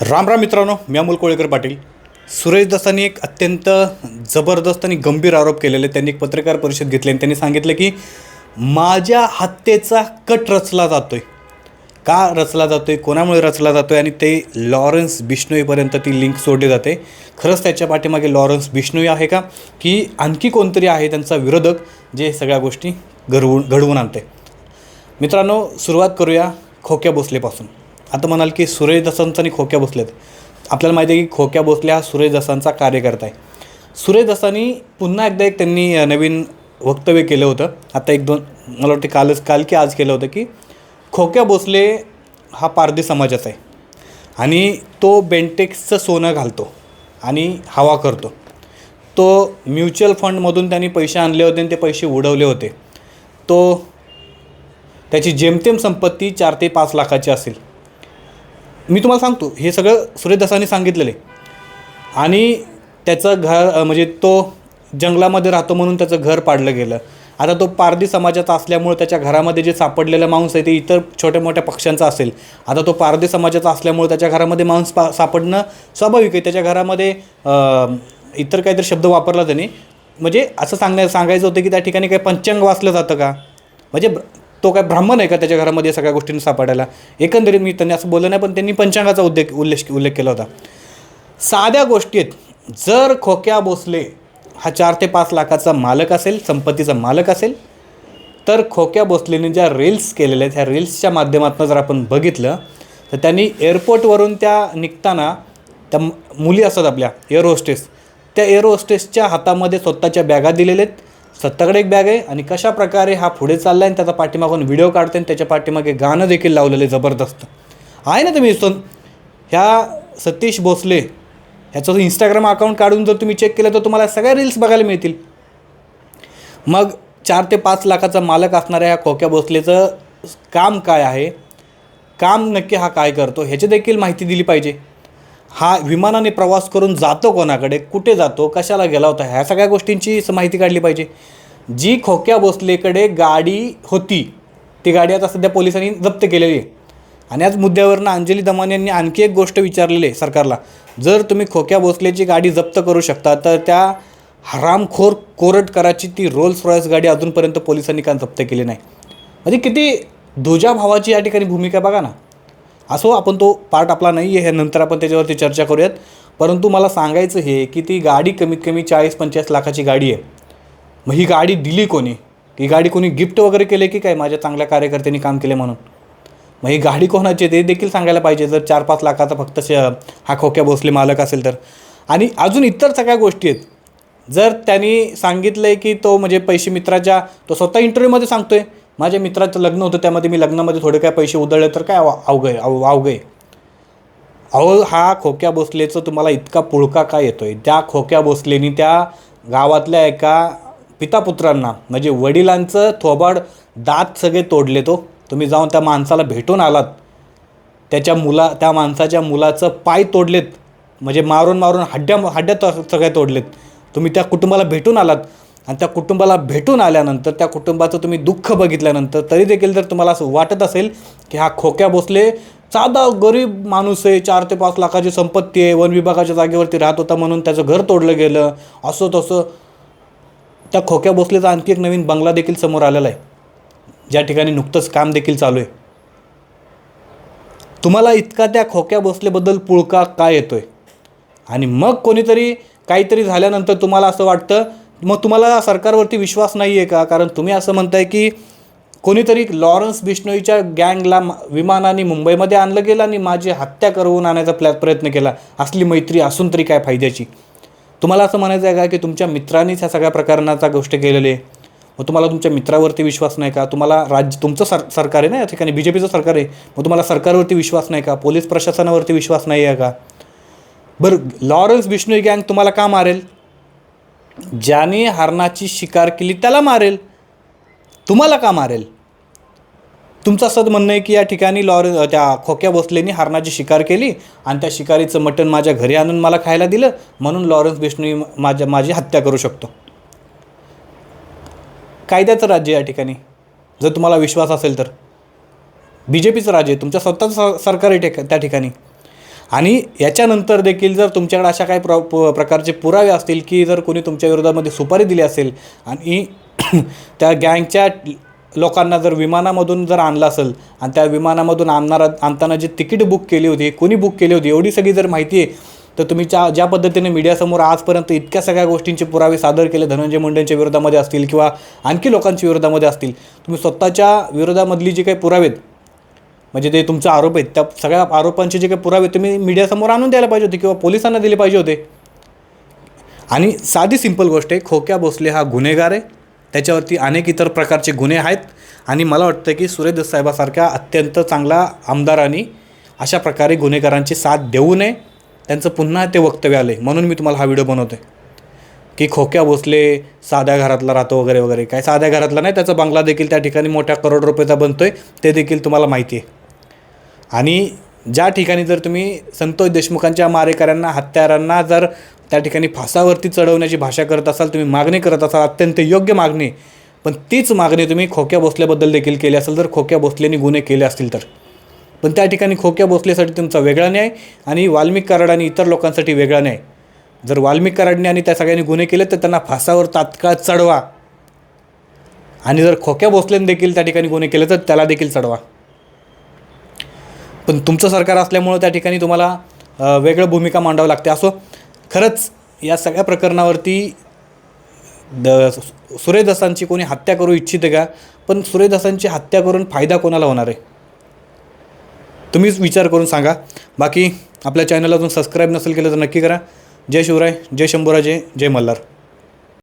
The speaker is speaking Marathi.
राम राम मित्रांनो मी अमोल कोळेकर पाटील. सुरेश दसांनी एक अत्यंत जबरदस्त आणि गंभीर आरोप केलेले त्यांनी एक पत्रकार परिषद घेतली आणि त्यांनी सांगितलं की माझ्या हत्येचा कट रचला जातो आहे का रचला जातो आहे कोणामुळे रचला जातो आहे आणि ते लॉरन्स बिष्णोईपर्यंत ती लिंक सोडली जाते. खरंच त्याच्या पाठीमागे लॉरन्स बिष्णोई आहे का? की आणखी कोणतरी आहे त्यांचा विरोधक जे सगळ्या गोष्टी घडवून घडवून आणते. मित्रांनो सुरुवात करूया खोक्या भोसलेपासून. आता म्हणाल की सुरेश दसांचा आणि खोक्या भोसलेत आपल्याला माहिती आहे की खोक्या भोसले हा सुरेश दसांचा कार्यकर्ता आहे. सुरेश दसांनी पुन्हा एकदा एक त्यांनी नवीन वक्तव्य केलं होतं. आता एक दोन मला वाटतं कालच काल की आज केलं होतं की खोक्या भोसले हा पारधी समाजाचा आहे. आणि तो बेंटेक्सचं सोनं घालतो आणि हवा करतो. तो म्युच्युअल फंडमधून त्यांनी पैसे आणले होते आणि ते पैसे उडवले होते. तो त्याची जेमतेम संपत्ती चार ते पाच लाखाची असेल. मी तुम्हाला सांगतो हे सगळं सुरेश सांगितलेलं आहे. आणि त्याचं घर म्हणजे तो जंगलामध्ये राहतो म्हणून त्याचं घर पाडलं गेलं. आता तो पारधी समाजाचा असल्यामुळे त्याच्या घरामध्ये जे सापडलेलं मांस आहे ते इतर छोट्या मोठ्या पक्ष्यांचा असेल. आता तो पारधी समाजाचा असल्यामुळे त्याच्या घरामध्ये मांस पा सापडणं स्वाभाविक आहे. त्याच्या घरामध्ये इतर काहीतरी शब्द वापरला त्याने. म्हणजे असं सांगण्या सांगायचं होतं की त्या ठिकाणी काही पंचांग वाचलं जातं का? म्हणजे तो काय ब्राह्मण आहे का त्याच्या घरामध्ये सगळ्या गोष्टींना सापडायला? एकंदरीत मी त्यांनी असं बोललं नाही पण त्यांनी पंचांगाचा उल्लेख उल्लेख उल्लेख केला होता. साध्या गोष्टी आहेत जर खोक्या भोसले हा चार ते पाच लाखाचा मालक असेल संपत्तीचा मालक असेल तर खोक्या भोसलेने ज्या रील्स केलेल्या आहेत ह्या रील्सच्या माध्यमातून जर आपण बघितलं तर त्यांनी एअरपोर्टवरून त्या निघताना त्या मुली असतात आपल्या एअर होस्टेस त्या एअर होस्टेसच्या हातामध्ये स्वतःच्या बॅगा दिलेल्या आहेत. सत्ताकडे एक बॅग आहे आणि कशा प्रकारे हा पुढे चालला आहे आणि त्याचा पाठीमागून व्हिडिओ काढते आणि त्याच्या पाठीमागे गाणं देखील लावलेलं आहे जबरदस्त. आहे ना तुम्ही सो ह्या सतीश भोसले ह्याचं इंस्टाग्राम अकाउंट काढून जर तुम्ही चेक केलं तर तुम्हाला सगळ्या रील्स बघायला मिळतील. मग चार ते पाच लाखाचा मालक असणाऱ्या ह्या खोक्या भोसलेचं काम काय आहे? काम नक्की हा काय करतो? ह्याची देखील माहिती दिली पाहिजे. हा विमानाने प्रवास करून जातो कोणाकडे कुठे जातो कशाला गेला होता ह्या सगळ्या गोष्टींची माहिती काढली पाहिजे. जी खोक्या भोसलेकडे गाडी होती ती गाडी आता सध्या पोलिसांनी जप्त केलेली आहे. आणि याच मुद्द्यावरनं अंजली दमान यांनी आणखी एक गोष्ट विचारलेली आहे सरकारला. जर तुम्ही खोक्या भोसलेची गाडी जप्त करू शकता तर त्या हरामखोर कोरट कराची ती रोल्स रॉयस गाडी अजूनपर्यंत पोलिसांनी का जप्त केली नाही? म्हणजे किती दुजा भावाची या ठिकाणी भूमिका बघा ना. असो आपण तो पार्ट आपला नाही आहे हे नंतर आपण त्याच्यावरती चर्चा करूयात. परंतु मला सांगायचं हे की ती गाडी कमीत कमी चाळीस पंचेचाळीस लाखाची गाडी आहे. मग ही गाडी दिली कोणी? ही गाडी कोणी गिफ्ट वगैरे केले की काय माझ्या चांगल्या कार्यकर्त्यांनी काम केले म्हणून? मग ही गाडी कोणाची ते देखील सांगायला पाहिजे. जर चार पाच लाखाचा फक्त श हा खोक्या भोसले मालक असेल तर. आणि अजून इतर सगळ्या गोष्टी आहेत. जर त्यांनी सांगितलं आहे की तो म्हणजे पैसे मित्राच्या तो स्वतः इंटरव्ह्यूमध्ये सांगतो आहे माझ्या मित्राचं लग्न होतं त्यामध्ये मी लग्नामध्ये थोडे काय पैसे उधळले तर काय अव- आहे अव अवघं आहे. अहो हा खोक्या भोसलेचं तुम्हाला इतका पुळका काय आहे त्या खोक्या भोसलेनी त्या गावातल्या एका पितापुत्रांना म्हणजे वडिलांचं थोबाड दात सगळे तोडले तो. तुम्ही जाऊन त्या माणसाला भेटून आलात. त्याच्या मुला त्या माणसाच्या मुलाचं पाय तोडलेत. म्हणजे मारून मारून हड्ड्या हड्ड्या तो- सगळ्या तोडलेत. तुम्ही त्या कुटुंबाला भेटून आलात. आणि त्या कुटुंबाला भेटून आल्यानंतर त्या कुटुंबाचं तुम्ही दुःख बघितल्यानंतर तरी देखील जर तुम्हाला असं वाटत असेल की हा खोक्या भोसले साधा गरीब माणूस आहे चार ते पाच लाखाची संपत्ती आहे वन विभागाच्या जागेवरती राहत होता म्हणून त्याचं घर तोडलं गेलं असं तसं त्या खोक्या भोसलेचा आणखी एक नवीन बंगला देखील समोर आलेला आहे. ज्या ठिकाणी नुकतंच काम देखील चालू आहे. तुम्हाला इतका त्या खोक्या भोसलेबद्दल पुळका काय येतोय? आणि मग कोणीतरी काहीतरी झाल्यानंतर तुम्हाला असं वाटतं मग तुम्हाला सरकारवरती विश्वास नाही आहे का? कारण तुम्ही असं म्हणताय की कोणीतरी लॉरन्स बिश्नोईच्या गँगला विमानाने मुंबईमध्ये आणलं गेलं आणि माझी हत्या करवून आणायचा प्लॅ प्रयत्न केला. असली मैत्री असून तरी काय फायद्याची? तुम्हाला असं म्हणायचं आहे का की तुमच्या मित्रांनीच ह्या सगळ्या प्रकरणाचा गोष्ट केलेली आहे? मग तुम्हाला तुमच्या मित्रावरती विश्वास नाही का? तुम्हाला राज्य तुमचं सर सरकार आहे ना या ठिकाणी? बी जे पीचं सरकार आहे. मग तुम्हाला सरकारवरती विश्वास नाही का? पोलीस प्रशासनावरती विश्वास नाही आहे का? बरं लॉरन्स बिश्नोई गँग तुम्हाला का मारेल? ज्याने हरणाची शिकार केली त्याला मारेल. तुम्हाला का मारेल? तुमचं असं म्हणणं आहे की या ठिकाणी लॉरे त्या खोक्या भोसलेनी हरणाची शिकार केली आणि त्या शिकारीचं मटण माझ्या घरी आणून मला खायला दिलं म्हणून लॉरन्स बिष्णू माझ्या माझी हत्या करू शकतो. कायद्याचं राज्य या ठिकाणी. जर तुम्हाला विश्वास असेल तर. बी जे पीचं राज्य आहे. तुमच्या स्वतःचं स- सरकार आहे त्या ठिकाणी. आणि याच्यानंतर देखील जर तुमच्याकडे अशा काही प्र प- प्रकारचे पुरावे असतील की जर कोणी तुमच्या विरोधामध्ये सुपारी दिली असेल आणि त्या गँगच्या लोकांना जर विमानामधून जर आणलं असेल आणि त्या विमानामधून आणणारा आणताना जी तिकीट बुक केली होती कोणी बुक केली होती एवढी सगळी जर माहिती आहे तर तुम्ही ज्या ज्या पद्धतीने मीडियासमोर आजपर्यंत इतक्या सगळ्या गोष्टींचे पुरावे सादर केले धनंजय मुंडेंच्या विरोधामध्ये असतील किंवा आणखी लोकांच्या विरोधामध्ये असतील तुम्ही स्वतःच्या विरोधामधली जी काही पुरावे आहेत म्हणजे ते तुमचा आरोप आहेत त्या सगळ्या आरोपांचे जे काही पुरावे तुम्ही मीडियासमोर आणून द्यायला पाहिजे होते किंवा पोलिसांना दिले पाहिजे होते. आणि साधी सिंपल गोष्ट आहे खोक्या भोसले हा गुन्हेगार आहे. त्याच्यावरती अनेक इतर प्रकारचे गुन्हे आहेत. आणि मला वाटतं की सुरेश साहेबासारख्या अत्यंत चांगला आमदारांनी अशा प्रकारे गुन्हेगारांची साथ देऊ नये त्यांचं पुन्हा ते वक्तव्य आलं आहे म्हणून मी तुम्हाला हा व्हिडिओ बनवते की खोक्या भोसले साध्या घरातला राहतो वगैरे वगैरे. काय साध्या घरातला नाही त्याचा बंगला देखील त्या ठिकाणी मोठ्या करोड रुपयाचा बनतो आहे ते देखील तुम्हाला माहिती आहे. आणि ज्या ठिकाणी जर तुम्ही संतोष देशमुखांच्या मारेकऱ्यांना हत्यारांना जर त्या ठिकाणी फासावरती चढवण्याची भाषा करत असाल तुम्ही मागणी करत असाल अत्यंत योग्य मागणी पण तीच मागणी तुम्ही खोक्या भोसल्याबद्दल देखील केली असेल जर खोक्या भोसलेनी गुन्हे केले असतील तर. पण त्या ठिकाणी खोक्या भोसलेसाठी तुमचा वेगळा न्याय आणि वाल्मिक कराड आणि इतर लोकांसाठी वेगळा न्याय. जर वाल्मिक कराडने आणि त्या सगळ्यांनी गुन्हे केले तर त्यांना फासावर तात्काळ चढवा. आणि जर खोक्या भोसलेने देखील त्या ठिकाणी गुन्हे केले तर त्याला देखील चढवा. पण तुमचं सरकार असल्यामुळं त्या ठिकाणी तुम्हाला वेगळं भूमिका मांडावं लागते. असो खरंच या सगळ्या प्रकरणावरती द सुरेदासांची कोणी हत्या करू इच्छिते का? पण सुरेदासांची हत्या करून फायदा कोणाला होणार आहे? तुम्हीच विचार करून सांगा. बाकी आपल्या चॅनल अजून सबस्क्राईब नसेल केलं तर नक्की करा. जय शिवराय जय शंभूराजे जय मल्हार.